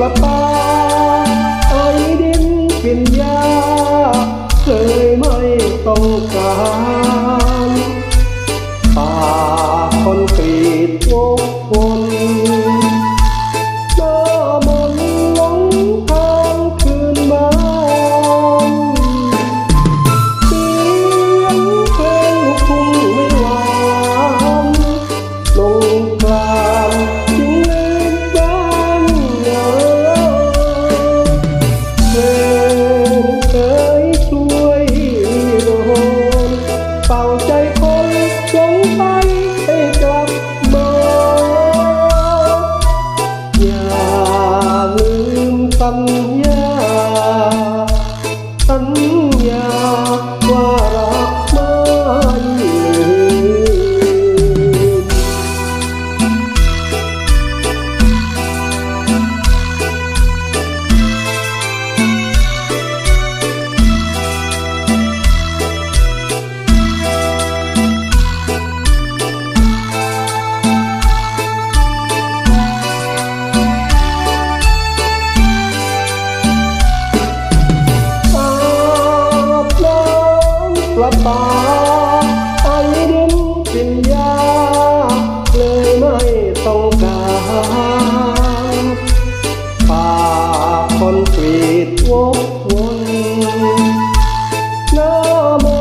flop thôi dấu tay để gặp mơ. Nhà ngưng tâm ป๋าไอ้นิญญาเลยไม่ต้องการป่าคนกรีดวกวนน้ามา